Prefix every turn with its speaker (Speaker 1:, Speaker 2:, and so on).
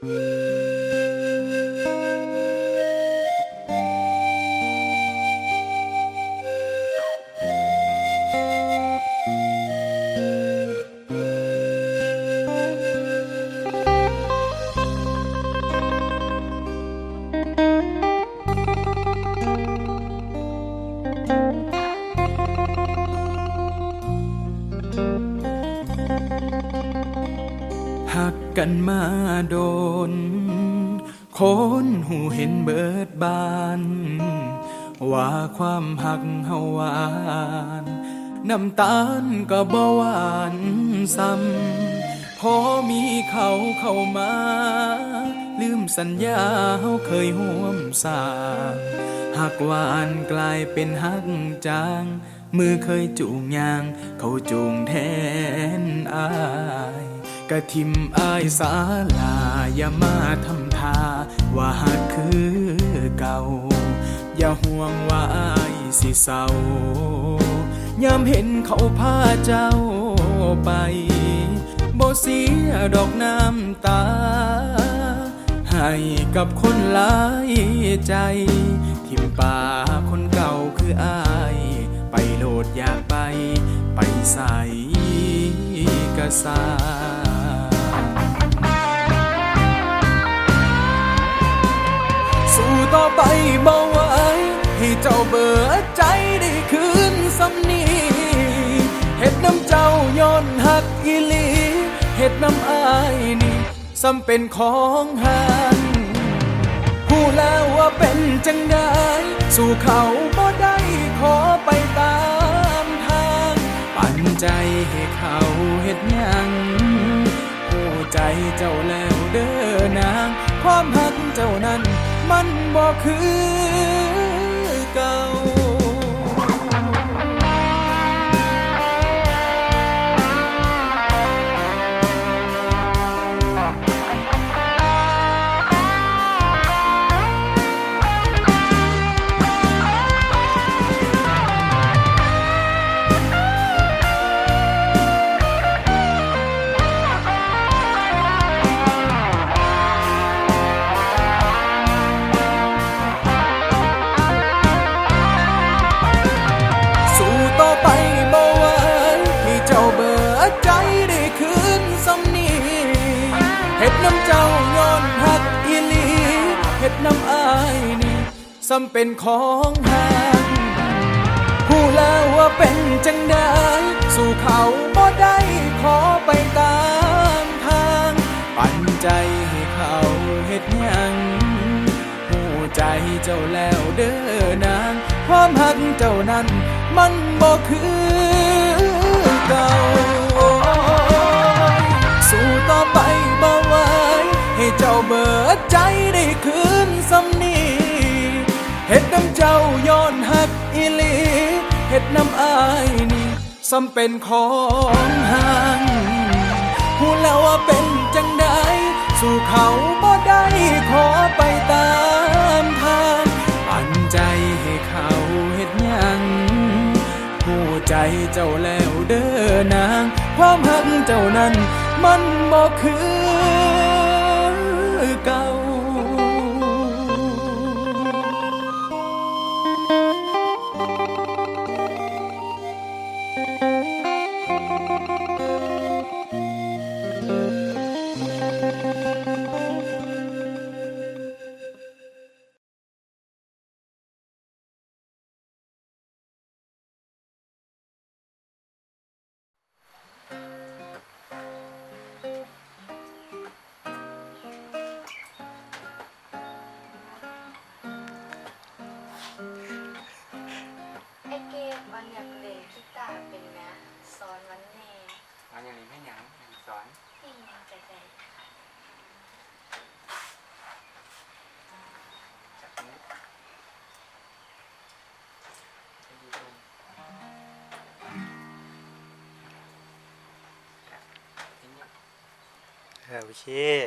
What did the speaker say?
Speaker 1: หั กันมาโดน คนหูเห็นเบิดบาน ว่าความหักเฮาหวานน้ำตาลก็บ่หวานซ้ำพอมีเขาเข้ามา ลืมสัญญาเฮาเคยห่วมสร้าหักหวานกลายเป็นหักจาง มือเคยจูงยาง เขาจูงแทนอาย กะทิมอายสาลาอย่ามาทำทา ว่าหักคือเก่า อย่าห่วงว่าอายสิเศร้ายามเห็นเขาพาเจ้าไปบ่เสียดอกน้ำตา ให้กับคนหลายใจ ทิมป่าคนเก่าคืออาย ไปโลดอยากไป ไปใส่กระสา ต่อไปบ่ไหวให้เจ้าเบิดใจได้คืนสำนีเฮ็ดน้ำเจ้าย้อนหักอีหลีเฮ็ดน้ำอายนี่สำเป็นของหันผู้แล้วว่าเป็นจังไดสู่เขาบ่ได้ขอไปตามทาง ปันใจให้เขาเฮ็ดยังหัวใจเจ้าแล้วเด้อนาง ความหักเจ้านั้น มันบ่คือ น้ำอายนี่สำเป็นของหักผู้แล้วว่าเป็นจังได้สู่เขาบ่ได้ขอไปตามทาง ปันใจให้เขาเฮ็ดยังหูใจเจ้าแล้วเด้อนาง ความหักเจ้านั้นมันบ่คือเก่าสู้ต่อไปบ่ไหวให้เจ้าเบิดใจได้คืน น้ำเจ้าย้อนหักอีหลีเฮ็ดน้ำอายนี่สำเป็นของห่างหูแล้วว่าเป็นจังใดสู่เขาบ่ได้ขอไปตามทางปันใจให้เขาเฮ็ดยังหูใจเจ้าแล้วเด้อนาง ความหักเจ้านั้นมันบ่คือ
Speaker 2: หยังอย่งสอน
Speaker 3: ที่ยังใจใจ
Speaker 2: จับนิ้วให้ดูตรงทีนี้
Speaker 4: เออโอเค